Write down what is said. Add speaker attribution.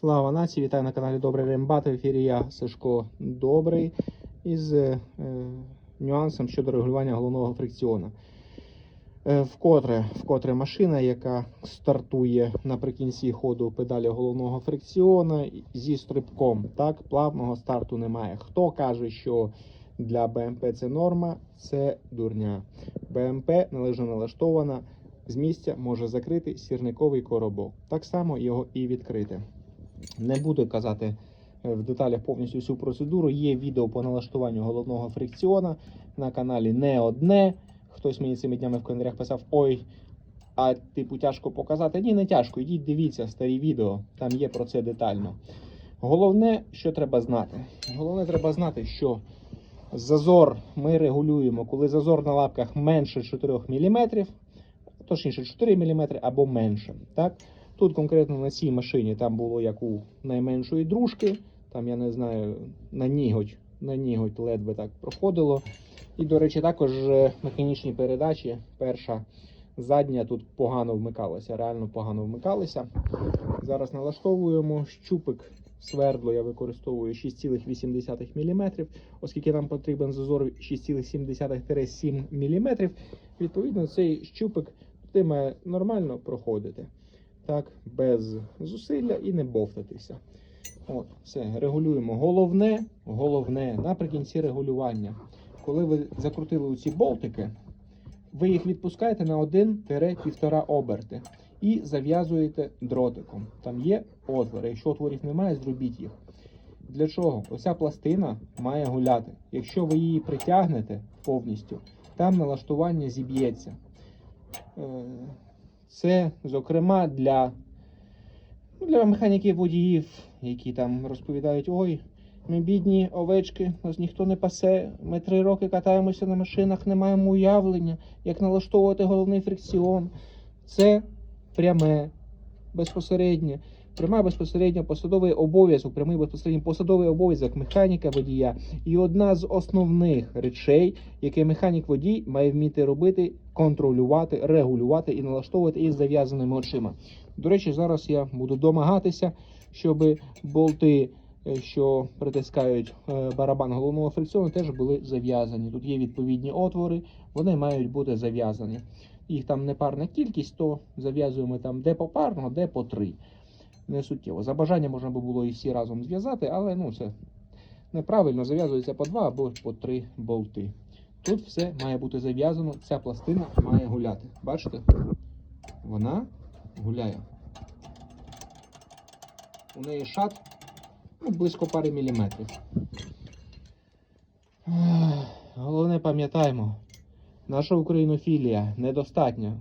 Speaker 1: Слава нації! Вітаю на каналі Добрий Рембат. В ефірі я Сашко Добрий із е, нюансом щодо регулювання головного фрикціону. Е, вкотре, вкотре машина, яка стартує наприкінці ходу педалі головного фрикціона зі стрибком. Так, плавного старту немає. Хто каже, що для БМП це норма, це дурня. БМП належно налаштована з місця може закрити сірниковий коробок. Так само його і відкрити. Не буду казати е, в деталях повністю всю процедуру. Є відео по налаштуванню головного фрикціона на каналі не одне. Хтось мені цими днями в коментарях писав: Ой, а типу тяжко показати. Ні, не тяжко. Йдіть, дивіться старі відео, там є про це детально. Головне, що треба знати. Головне, треба знати, що зазор ми регулюємо, коли зазор на лапках менше 4 мм, точніше 4 мм або менше. Так? Тут конкретно на цій машині там було як у найменшої дружки. Там, я не знаю, на ніготь, на ніготь ледве так проходило. І, до речі, також е, механічні передачі. Перша задня тут погано вмикалася, реально погано вмикалися. Зараз налаштовуємо щупик свердло я використовую 6,8 мм, оскільки нам потрібен зазор 6,7-7 мм. Відповідно, цей щупик має нормально проходити. Так, без зусилля і не бовтатися. От, все, регулюємо. Головне, головне, наприкінці регулювання. Коли ви закрутили ці болтики, ви їх відпускаєте на 1-1,5 оберти і зав'язуєте дротиком. Там є отвори. Якщо отворів немає, зробіть їх. Для чого? Оця пластина має гуляти. Якщо ви її притягнете повністю, там налаштування зіб'ється. Це, зокрема, для, ну, для механіків водіїв, які там розповідають: ой, ми бідні овечки, нас ніхто не пасе. Ми три роки катаємося на машинах, не маємо уявлення, як налаштовувати головний фрикціон. Це пряме, безпосереднє, пряма безпосередньо посадовий обов'язок, прямий безпосередньо посадовий обов'язок механіка водія. І одна з основних речей, яке механік водій має вміти робити, контролювати, регулювати і налаштовувати із зав'язаними очима. До речі, зараз я буду домагатися, щоб болти, е, що притискають е, барабан головного фрикціону, теж були зав'язані. Тут є відповідні отвори, вони мають бути зав'язані. Їх там непарна кількість, то зав'язуємо там де попарно, де по три. Не суттєво. За бажання можна було і всі разом зв'язати, але ну це неправильно зав'язується по два або по три болти. Тут все має бути зав'язано, ця пластина має гуляти. Бачите? Вона гуляє. У неї шат ну, близько пари міліметрів. Головне пам'ятаємо, наша українофілія недостатня.